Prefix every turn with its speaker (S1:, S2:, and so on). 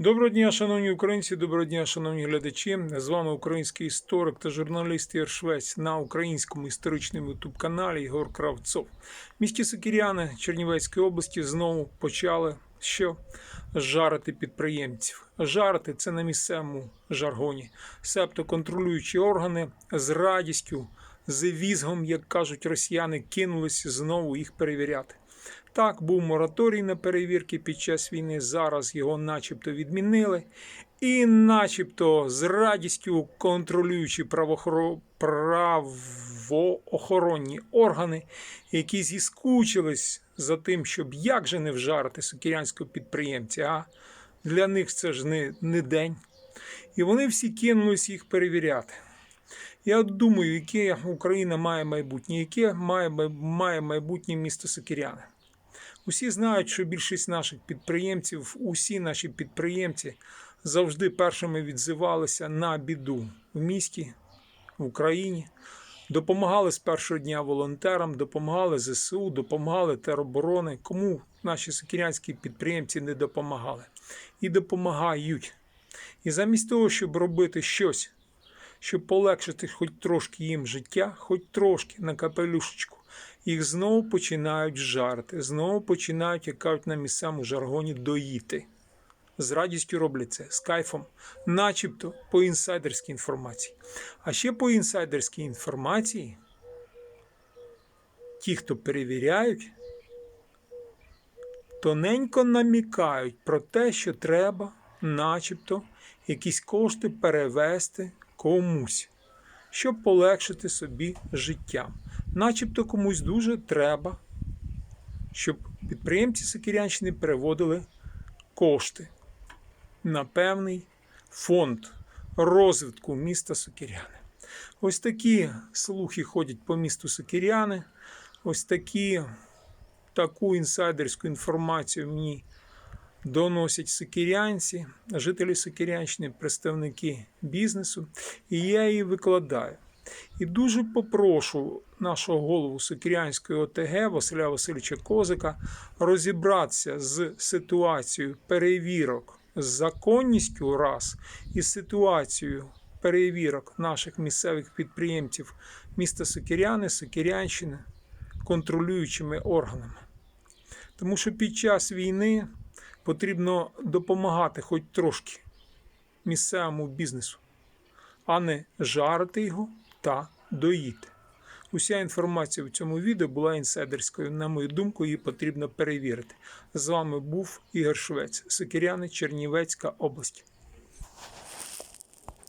S1: Доброго дня, шановні українці, доброго дня, шановні глядачі. З вами український історик та журналіст Ігор Швець на українському історичному ютуб-каналі Ігор Кравцов. Місті Сокіряни Чернівецької області знову почали що жарити підприємців. Жарити це на місцевому жаргоні, себто контролюючі органи з радістю, з візгом, як кажуть росіяни, кинулись знову їх перевіряти. Так, був мораторій на перевірки під час війни. Зараз його начебто відмінили. І начебто з радістю контролюючі правоохоро- правоохоронні органи, які зіскучились за тим, щоб як же не вжарити сокірянського підприємця, а для них це ж не, не день. І вони всі кинулись їх перевіряти. Я думаю, яке Україна має майбутнє, яке має, має майбутнє місто Сокіряни. Усі знають, що більшість наших підприємців, усі наші підприємці завжди першими відзивалися на біду в місті, в Україні. Допомагали з першого дня волонтерам, допомагали ЗСУ, допомагали тероборони. Кому наші сокірянські підприємці не допомагали? І допомагають. І замість того, щоб робити щось, щоб полегшити хоч трошки їм життя, хоч трошки на капелюшечку, їх знову починають жарти, знову починають, як кажуть на місцевому жаргоні, доїти. З радістю роблять це, з кайфом, начебто по інсайдерській інформації. А ще по інсайдерській інформації, ті, хто перевіряють, тоненько намікають про те, що треба, начебто, якісь кошти перевести комусь, щоб полегшити собі життя. Начебто комусь дуже треба, щоб підприємці Сокірянщини переводили кошти на певний фонд розвитку міста Сокіряни. Ось такі слухи ходять по місту Сокіряни. Ось такі, таку інсайдерську інформацію мені доносять сокірянці, жителі Сокірянщини, представники бізнесу, і я її викладаю. І дуже попрошу нашого голову Сокірянської ОТГ Василя Васильовича Козика розібратися з ситуацією перевірок з законністю раз і ситуацією перевірок наших місцевих підприємців міста Сокіряни, Сокірянщини контролюючими органами. Тому що під час війни потрібно допомагати хоч трошки місцевому бізнесу, а не жарити його та доїти. Уся інформація в цьому відео була інсайдерською. На мою думку, її потрібно перевірити. З вами був Ігор Швець, Сокиряни, Чернівецька область.